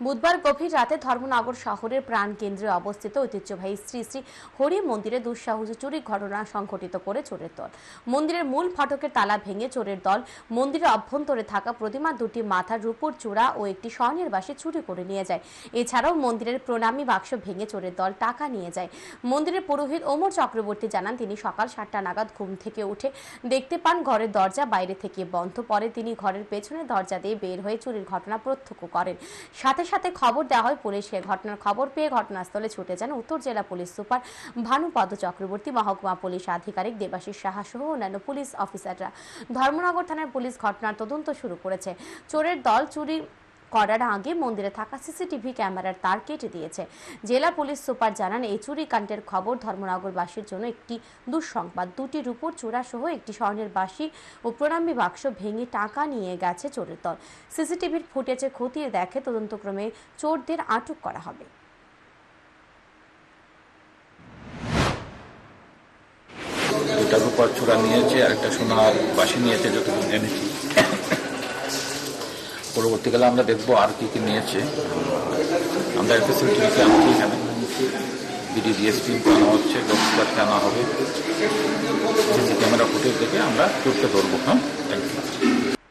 বুধবার গভীর রাতে ধর্মনগর শহরের প্রাণকেন্দ্রে অবস্থিত ঐতিহ্যবাহী শ্রী শ্রী হরি মন্দিরে দুঃসাহস চুরি ঘটনা সংঘটিত করে চোরের দল। মন্দিরের মূল ফটকের তালা ভেঙে চোরের দল মন্দিরের অভ্যন্তরে থাকা প্রতিমা দুটি মাথার রূপোর চূড়া ও একটি স্বর্ণের বাসি চুরি করে নিয়ে যায়। এছাড়াও মন্দিরের প্রণামী বাক্স ভেঙে চোরের দল টাকা নিয়ে যায়। মন্দিরের পুরোহিত ওমর চক্রবর্তী জানান, তিনি সকাল সাতটা নাগাদ ঘুম থেকে উঠে দেখতে পান ঘরের দরজা বাইরে থেকে বন্ধ। পরে তিনি ঘরের পেছনের দরজা দিয়ে বের হয়ে চুরির ঘটনা প্রত্যক্ষ করেন। সাথে সাথে খবর দেওয়া হয়। পুলিশকে ঘটনার খবর পেয়ে ঘটনাস্থলে ছুটে যান উত্তর জেলা পুলিশ সুপার ভানুপদ চক্রবর্তী, মহকুমা পুলিশ আধিকারিক দেবাশিস সাহা সহ অন্যান্য পুলিশ অফিসাররা। ধর্মনগর থানার পুলিশ ঘটনার তদন্ত শুরু করেছে। চোরের দল চুরি করার আগে মন্দিরে থাকা সিসিটিভি ক্যামেরার তার কেটে দিয়েছে। জেলা পুলিশ সুপার জানান, এই চুরি কাণ্ডের খবর ধর্মনগরবাসীর জন্য একটি দুঃসংবাদ। দুটি রূপোর চূড়া সহ একটি স্বর্ণের বাসি ও প্রণামী বাক্স ভেঙে টাকা নিয়ে গেছে চোরের দল। সিসিটিভির ফুটেজে খতিয়ে দেখে তদন্তক্রমে চোরদের আটক করা হবে। দুটা রূপার চূড়া নিয়েছে, আর একটা সোনার বাসি নিয়েছে, যতটুকু জেনেছি। পরবর্তীকালে আমরা দেখব আর কি কি নিয়েছে। একটা সিকিউরিটি আনছি বিডি ডিএসপি আনা হচ্ছে লোকসভাকে আনা হবে। সিসি ক্যামেরা ফুটেজ দেখে আমরা করতে ধরবো হ্যাঁ? Thank you